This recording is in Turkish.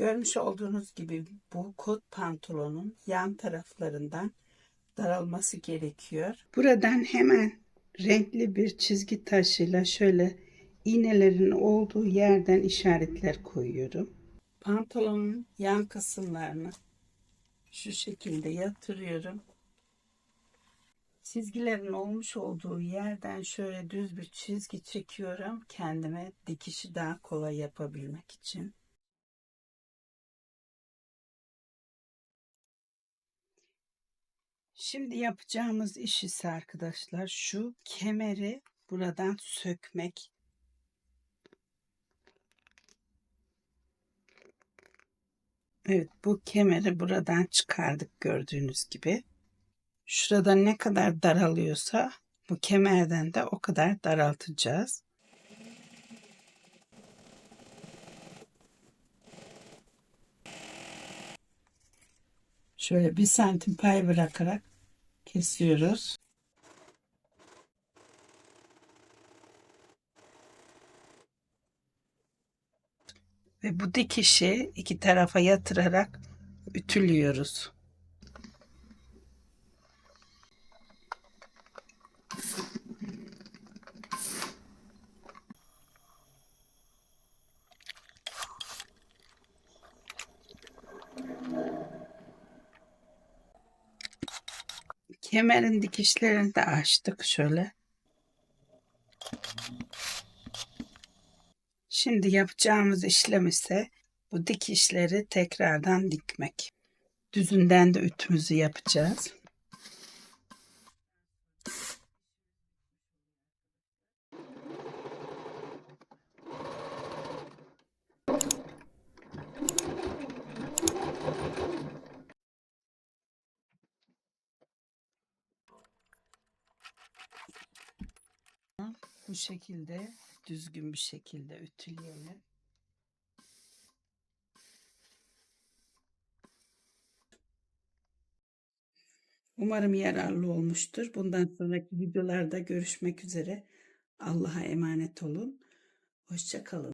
Görmüş olduğunuz gibi bu kot pantolonun yan taraflarından daralması gerekiyor. Buradan hemen renkli bir çizgi taşıyla şöyle iğnelerin olduğu yerden işaretler koyuyorum. Pantolonun yan kısımlarını şu şekilde yatırıyorum. Çizgilerin olmuş olduğu yerden şöyle düz bir çizgi çekiyorum kendime dikişi daha kolay yapabilmek için. Şimdi yapacağımız iş ise arkadaşlar şu kemeri buradan sökmek. Evet bu kemeri buradan çıkardık gördüğünüz gibi. Şurada ne kadar daralıyorsa bu kemerden de o kadar daraltacağız. Şöyle bir santim pay bırakarak kesiyoruz. Ve bu dikişi iki tarafa yatırarak ütülüyoruz. Kemerin dikişlerini de açtık şöyle. Şimdi yapacağımız işlem ise bu dikişleri tekrardan dikmek. Düzünden de ütümüzü yapacağız. Bu şekilde düzgün bir şekilde ütüleyelim. Umarım yararlı olmuştur. Bundan sonraki videolarda görüşmek üzere. Allah'a emanet olun. Hoşça kalın.